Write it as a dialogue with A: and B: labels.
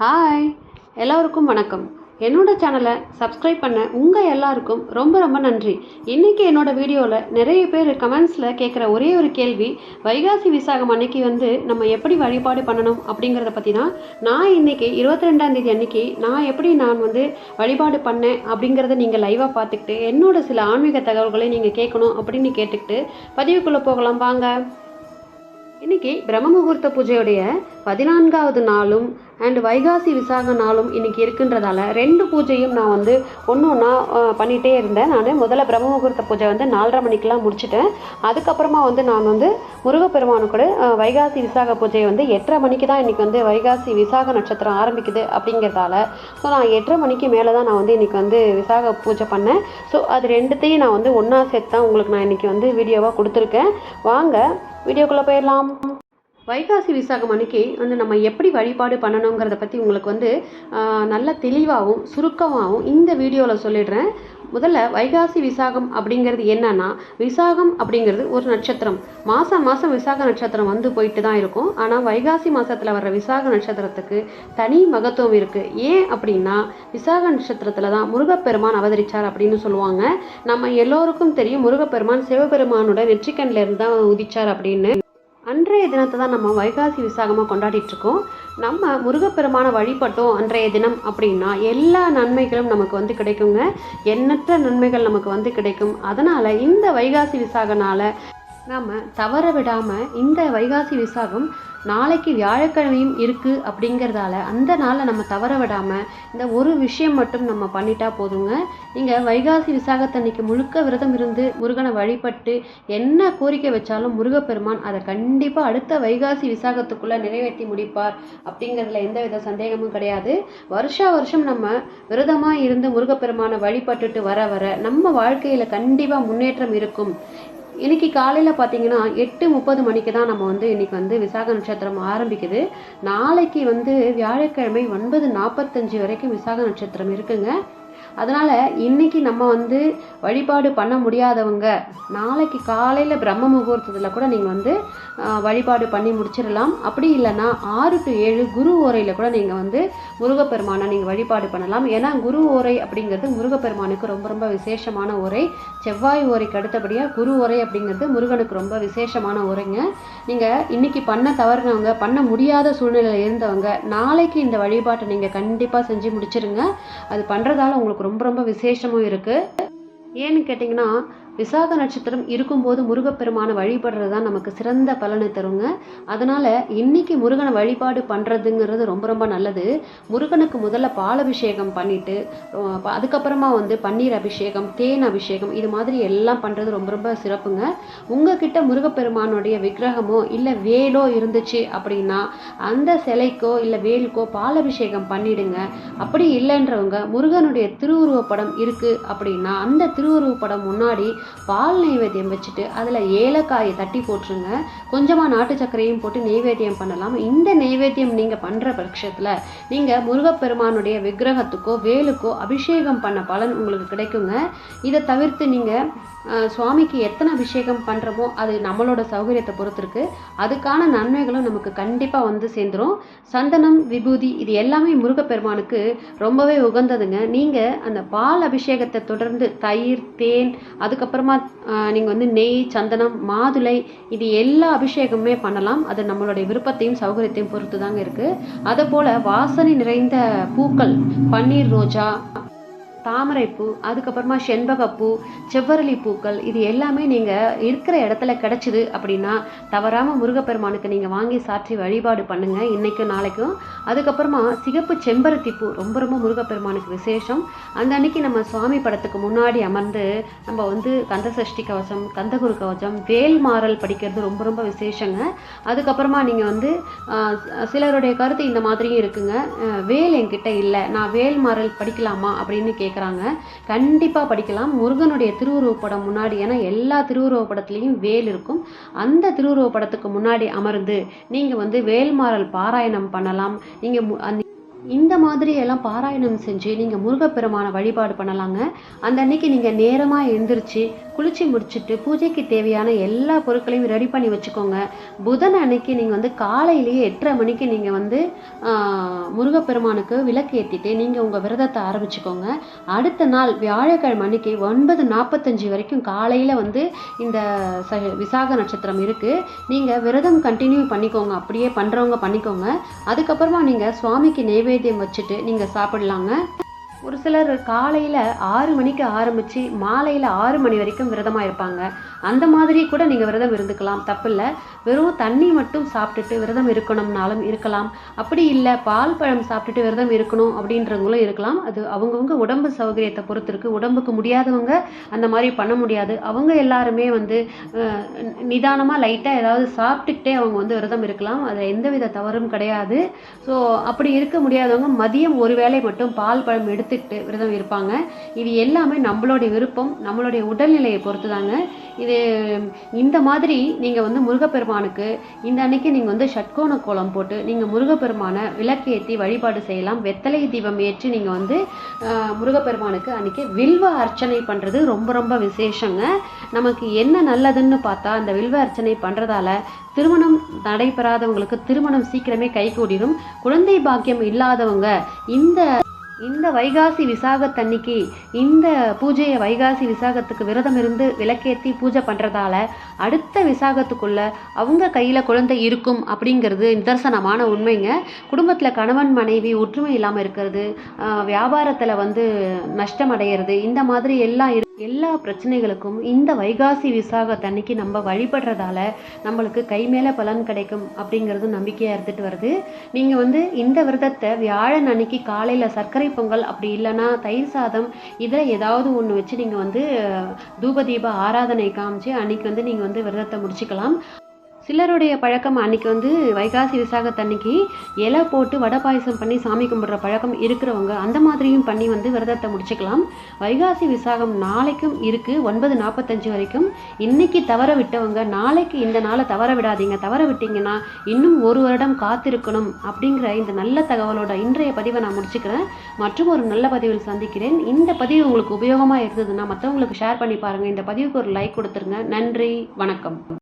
A: Hi எல்லோருக்கும் வணக்கம். என்னோடய சேனலை சப்ஸ்கிரைப் பண்ண உங்கள் எல்லாருக்கும் ரொம்ப ரொம்ப நன்றி. இன்றைக்கி என்னோடய வீடியோவில் நிறைய பேர் கமெண்ட்ஸில் கேட்குற ஒரே ஒரு கேள்வி வைகாசி விசாகம் அன்னைக்கு வந்து நம்ம எப்படி வழிபாடு பண்ணணும் அப்படிங்கிறத பற்றி தான் நான் இன்றைக்கி இருபத்தி ரெண்டாந்தேதி அன்னைக்கு நான் எப்படி நான் வந்து வழிபாடு பண்ணேன் அப்படிங்கிறத நீங்கள் லைவாக பார்த்துக்கிட்டு என்னோட சில ஆன்மீக தகவல்களை நீங்கள் கேட்கணும் அப்படின்னு கேட்டுக்கிட்டு பதிவுக்குள்ளே போகலாம் வாங்க. இன்னைக்கு பிரம்ம முகூர்த்த பூஜையுடைய பதினான்காவது நாளும் அண்ட் வைகாசி விசாக நாளும் இன்றைக்கி இருக்குன்றதால ரெண்டு பூஜையும் நான் வந்து ஒன்று ஒன்றா பண்ணிகிட்டே இருந்தேன். நான் முதல்ல பிரம்ம முகூர்த்த பூஜை வந்து நாலரை மணிக்கெலாம் முடிச்சிட்டேன். அதுக்கப்புறமா வந்து நான் வந்து முருகப்பெருமானு கூட வைகாசி விசாக பூஜையை வந்து எட்டரை மணிக்கு தான் இன்றைக்கி வந்து வைகாசி விசாக நட்சத்திரம் ஆரம்பிக்குது அப்படிங்கிறதால ஸோ நான் எட்டரை மணிக்கு மேலே தான் நான் வந்து இன்றைக்கி வந்து விசாக பூஜை பண்ணேன். ஸோ அது ரெண்டுத்தையும் நான் வந்து ஒன்றா சேர்த்து தான் உங்களுக்கு நான் இன்றைக்கி வந்து வீடியோவாக கொடுத்துருக்கேன். வாங்க வீடியோக்குள்ளே போயிடலாம். வைகாசி விசாகம் அன்னைக்கு வந்து நம்ம எப்படி வழிபாடு பண்ணணுங்கிறத பற்றி உங்களுக்கு வந்து நல்ல தெளிவாகவும் சுருக்கமாகவும் இந்த வீடியோவில் சொல்லிடுறேன். முதல்ல வைகாசி விசாகம் அப்படிங்கிறது என்னன்னா விசாகம் அப்படிங்கிறது ஒரு நட்சத்திரம். மாதம் மாதம் விசாக நட்சத்திரம் வந்து போயிட்டு தான் இருக்கும். ஆனால் வைகாசி மாதத்தில் வர்ற விசாக நட்சத்திரத்துக்கு தனி மகத்துவம் இருக்குது ஏன் அப்படின்னா விசாக நட்சத்திரத்தில் தான் முருகப்பெருமான் அவதரிச்சார் அப்படின்னு சொல்லுவாங்க. நம்ம எல்லோருக்கும் தெரியும் முருகப்பெருமான் சிவபெருமானோட நெற்றிக்கண்ணில் இருந்து தான் உதிச்சார் அப்படின்னு. அன்றைய தினத்தை தான் நம்ம வைகாசி விசாகமாக கொண்டாடிட்டு இருக்கோம் நம்ம முருகப்பெருமானை வழிபட்டோம் அன்றைய தினம் அப்படின்னா எல்லா நன்மைகளும் நமக்கு வந்து கிடைக்குங்க. எண்ணற்ற நன்மைகள் நமக்கு வந்து கிடைக்கும். அதனால் இந்த வைகாசி விசாகனால் நாம் தவற விடாமல் இந்த வைகாசி விசாகம் நாளைக்கு வியாழக்கிழமையும் இருக்குது அப்படிங்கிறதால அந்த நாளை நம்ம தவற விடாமல் இந்த ஒரு விஷயம் மட்டும் நம்ம பண்ணிட்டா போதுங்க. நீங்கள் வைகாசி விசாகத்தன்னைக்கு முழுக்க விரதம் இருந்து முருகனை வழிபட்டு என்ன கோரிக்கை வச்சாலும் முருகப்பெருமான் அதை கண்டிப்பாக அடுத்த வைகாசி விசாகத்துக்குள்ளே நிறைவேற்றி முடிப்பார் அப்படிங்கிறதுல எந்த வித சந்தேகமும் கிடையாது. வருஷா வருஷம் நம்ம விரதமாக இருந்து முருகப்பெருமானை வழிபட்டுட்டு வர வர நம்ம வாழ்க்கையில் கண்டிப்பாக முன்னேற்றம் இருக்கும். இன்னைக்கு காலையில் பார்த்தீங்கன்னா எட்டு முப்பது மணிக்கு தான் நம்ம வந்து இன்னைக்கு வந்து விசாக நட்சத்திரம் ஆரம்பிக்குது. நாளைக்கு வந்து வியாழக்கிழமை ஒன்பது நாற்பத்தஞ்சு வரைக்கும் விசாக நட்சத்திரம் இருக்குங்க. அதனால் இன்னைக்கு நம்ம வந்து வழிபாடு பண்ண முடியாதவங்க நாளைக்கு காலையில் பிரம்ம முகூர்த்தத்தில் கூட நீங்கள் வந்து வழிபாடு பண்ணி முடிச்சிடலாம். அப்படி இல்லைன்னா ஆறு டு ஏழு குரு ஓரையில் கூட நீங்கள் வந்து முருகப்பெருமானை நீங்கள் வழிபாடு பண்ணலாம். ஏன்னா குரு ஓரை அப்படிங்கிறது முருகப்பெருமானுக்கு ரொம்ப ரொம்ப விசேஷமான உரை செவ்வாய் ஓரைக்கு அடுத்தபடியாக குரு ஓரை அப்படிங்கிறது முருகனுக்கு ரொம்ப விசேஷமான உரைங்க நீங்கள் இன்னைக்கு பண்ண தவறுனவங்க பண்ண முடியாத சூழ்நிலையில் இருந்தவங்க நாளைக்கு இந்த வழிபாட்டை நீங்கள் கண்டிப்பாக செஞ்சு முடிச்சிருங்க. அது பண்ணுறதால உங்களுக்கு ரொம்ப ரொம்ப விசேஷமும் இருக்குது ஏன்னு கேட்டிங்கன்னா விசாக நட்சத்திரம் இருக்கும்போது முருகப்பெருமானை வழிபடுறது தான் நமக்கு சிறந்த பலனை தருங்க. அதனால் இன்னைக்கு முருகனை வழிபாடு பண்ணுறதுங்கிறது ரொம்ப ரொம்ப நல்லது. முருகனுக்கு முதல்ல பால் அபிஷேகம் பண்ணிட்டு அதுக்கப்புறமா வந்து பன்னீர் அபிஷேகம் தேன் அபிஷேகம் இது மாதிரி எல்லாம் பண்ணுறது ரொம்ப ரொம்ப சிறப்புங்க. உங்ககிட்ட முருகப்பெருமானுடைய விக்கிரகமோ இல்லை வேலோ இருந்துச்சு அப்படின்னா அந்த சிலைக்கோ இல்லை வேலுக்கோ பால் அபிஷேகம் பண்ணிடுங்க. அப்படி இல்லைன்றவங்க முருகனுடைய திருவுருவப்படம் இருக்குது அப்படின்னா அந்த திருவுருவப்படம் முன்னாடி பால் நெய்வேத்தியம் வச்சுட்டு அதில் ஏலக்காயை தட்டி போட்டுருங்க. கொஞ்சமாக நாட்டு சர்க்கரையும் போட்டு நெய்வேத்தியம் பண்ணலாம். இந்த நெய்வேத்தியம் நீங்கள் பண்ணுற பட்சத்தில் நீங்கள் முருகப்பெருமானுடைய விக்கிரகத்துக்கோ வேலுக்கோ அபிஷேகம் பண்ண பலன் உங்களுக்கு கிடைக்குங்க. இதை தவிர்த்து நீங்கள் சுவாமிக்கு எத்தனை அபிஷேகம் பண்ணுறோமோ அது நம்மளோட சௌகரியத்தை பொறுத்திருக்கு. அதுக்கான நன்மைகளும் நமக்கு கண்டிப்பாக வந்து சேர்ந்துரும். சந்தனம் விபூதி இது எல்லாமே முருகப்பெருமானுக்கு ரொம்பவே உகந்ததுங்க. நீங்கள் அந்த பால் அபிஷேகத்தை தொடர்ந்து தயிர் தேன் அதுக்கப்புறமா நீங்கள் வந்து நெய் சந்தனம் மாதுளை இது எல்லா அபிஷேகமுமே பண்ணலாம். அது நம்மளுடைய விருப்பத்தையும் சௌகரியத்தையும் பொறுத்து தாங்க இருக்குது அதே போல் வாசனை நிறைந்த பூக்கள் பன்னீர் ரோஜா தாமரைப்பூ அதுக்கப்புறமா செண்பகப்பூ செவ்வரளி பூக்கள் இது எல்லாமே நீங்கள் இருக்கிற இடத்துல கிடச்சிது அப்படின்னா தவறாமல் முருகப்பெருமானுக்கு நீங்கள் வாங்கி சாற்றி வழிபாடு பண்ணுங்கள் இன்றைக்கும் நாளைக்கும். அதுக்கப்புறமா சிகப்பு செம்பருத்தி பூ ரொம்ப ரொம்ப முருகப்பெருமானுக்கு விசேஷம். அந்த அன்னைக்கு நம்ம சுவாமி படத்துக்கு முன்னாடி அமர்ந்து நம்ம வந்து கந்த சஷ்டி கவசம் கந்தகுரு கவசம் வேல் மாறல் படிக்கிறது ரொம்ப ரொம்ப விசேஷங்க. அதுக்கப்புறமா நீங்கள் வந்து சிலருடைய கருத்து இந்த மாதிரியும் இருக்குங்க. வேல் என்கிட்ட இல்லை. நான் வேல் மாறல் படிக்கலாமா அப்படின்னு கேட்குறாங்க கண்டிப்பாக படிக்கலாம். முருகனுடைய திருவுருவப் படம் முன்னாடி ஏன்னா எல்லா திருவுருவப் படத்துலேயும் வேல் இருக்கும். அந்த திருவுருவப் படத்துக்கு முன்னாடி அமர்ந்து நீங்கள் வந்து வேல்மாறல் பாராயணம் பண்ணலாம். நீங்கள் இந்த மாதிரி எல்லாம் பாராயணம் செஞ்சு நீங்கள் முருகப்பெருமான வழிபாடு பண்ணலாங்க. அந்த அன்னைக்கு நீங்கள் நேரமாக எழுந்திரிச்சு குளிச்சு முடிச்சுட்டு பூஜைக்கு தேவையான எல்லா பொருட்களையும் ரெடி பண்ணி வச்சுக்கோங்க. புதன் அன்னைக்கு நீங்கள் வந்து காலையிலேயே எட்டரை மணிக்கு நீங்கள் வந்து முருகப்பெருமானுக்கு விளக்கு ஏற்றிட்டு நீங்கள் உங்கள் விரதத்தை ஆரம்பிச்சுக்கோங்க. அடுத்த நாள் வியாழக்கிழமை அன்னைக்கு ஒன்பது நாற்பத்தஞ்சு வரைக்கும் காலையில் வந்து இந்த ச விசாக நட்சத்திரம் இருக்குது நீங்கள் விரதம் கண்டினியூ பண்ணிக்கோங்க. அப்படியே பண்ணுறவங்க பண்ணிக்கோங்க. அதுக்கப்புறமா நீங்கள் சுவாமிக்கு நெய்வேத்தியம் வச்சுட்டு நீங்கள் சாப்பிடலாங்க. ஒரு சிலர் காலையில் ஆறு மணிக்கு ஆரம்பித்து மாலையில் ஆறு மணி வரைக்கும் விரதமாக இருப்பாங்க. அந்த மாதிரி கூட நீங்கள் விரதம் இருந்துக்கலாம். தப்பில்லை. வெறும் தண்ணி மட்டும் சாப்பிட்டுட்டு விரதம் இருக்கணும்னாலும் இருக்கலாம். அப்படி இல்லை பால் பழம் சாப்பிட்டுட்டு விரதம் இருக்கணும் அப்படின்றவங்களும் இருக்கலாம். அது அவங்கவுங்க உடம்பு சௌகரியத்தை பொறுத்திருக்கு. உடம்புக்கு முடியாதவங்க அந்த மாதிரி பண்ண முடியாது. அவங்க எல்லாருமே வந்து நிதானமாக லைட்டாக ஏதாவது சாப்பிட்டுக்கிட்டே அவங்க வந்து விரதம் இருக்கலாம். அதில் எந்தவித தவறும் கிடையாது. ஸோ அப்படி இருக்க முடியாதவங்க மதியம் ஒரு வேளை மட்டும் பால் பழம் எடுத்து எடுத்துக்கிட்டு விரதம் இருப்பாங்க. இது எல்லாமே நம்மளுடைய விருப்பம் நம்மளுடைய உடல்நிலையை பொறுத்து தாங்க இது இந்த மாதிரி நீங்கள் வந்து முருகப்பெருமானுக்கு இந்த அன்னைக்கு நீங்கள் வந்து ஷட்கோண கோலம் போட்டு நீங்கள் முருகப்பெருமானை விளக்கேற்றி வழிபாடு செய்யலாம். வெத்தலை தீபம் ஏற்றி நீங்கள் வந்து முருகப்பெருமானுக்கு அன்னைக்கு வில்வ அர்ச்சனை பண்ணுறது ரொம்ப ரொம்ப விசேஷங்க. நமக்கு என்ன நல்லதுன்னு பார்த்தா அந்த வில்வ அர்ச்சனை பண்ணுறதால திருமணம் நடைபெறாதவங்களுக்கு திருமணம் சீக்கிரமே கைகூடிடும் குழந்தை பாக்கியம் இல்லாதவங்க இந்த இந்த வைகாசி விசாகத்தன்னைக்கு இந்த பூஜையை வைகாசி விசாகத்துக்கு விரதம் இருந்து விளக்கேற்றி பூஜை பண்ணுறதால அடுத்த விசாகத்துக்குள்ள அவங்க கையில் குழந்தை இருக்கும் அப்படிங்கிறது நிதர்சனமான உண்மைங்க. குடும்பத்தில் கணவன் மனைவி ஒற்றுமை இல்லாமல் இருக்கிறது வியாபாரத்தில் வந்து நஷ்டம் அடையிறது இந்த மாதிரி எல்லாம் இரு எல்லா பிரச்சனைகளுக்கும் இந்த வைகாசி விசாகத்தன்னைக்கு நம்ம வழிபடுறதால நம்மளுக்கு கை மேலே பலன் கிடைக்கும் அப்படிங்கிறது நம்பிக்கையாக இருந்துட்டு வருது. நீங்கள் வந்து இந்த விரதத்தை வியாழன் அன்னைக்கு காலையில் சர்க்கரை பொங்கல் அப்படி இல்லைன்னா தயிர் சாதம் இதில் ஏதாவது ஒன்று வச்சு நீங்கள் வந்து தூபதீப ஆராதனை காமிச்சு அன்னைக்கு வந்து நீங்கள் வந்து விரதத்தை முடிச்சுக்கலாம். சிலருடைய பழக்கம் அன்னைக்கு வந்து வைகாசி விசாகத்தன்னைக்கு இலை போட்டு வடை பாயசம் பண்ணி சாமி கும்பிட்ற பழக்கம் இருக்கிறவங்க அந்த மாதிரியும் பண்ணி வந்து விரதத்தை முடிச்சுக்கலாம். வைகாசி விசாகம் நாளைக்கும் இருக்குது ஒன்பது நாற்பத்தஞ்சு வரைக்கும். இன்னைக்கு தவற விட்டவங்க நாளைக்கு இந்த நாளை தவற விடாதீங்க. தவற விட்டீங்கன்னா இன்னும் ஒரு வருடம் காத்திருக்கணும் அப்படிங்கிற இந்த நல்ல தகவலோட இன்றைய பதிவை நான் முடிச்சுக்கிறேன். மற்றும் ஒரு நல்ல பதிவில் சந்திக்கிறேன். இந்த பதிவு உங்களுக்கு உபயோகமாக இருந்ததுன்னா மற்றவங்களுக்கு ஷேர் பண்ணி பாருங்கள் இந்த பதிவுக்கு ஒரு லைக் கொடுத்துருங்க. நன்றி. வணக்கம்.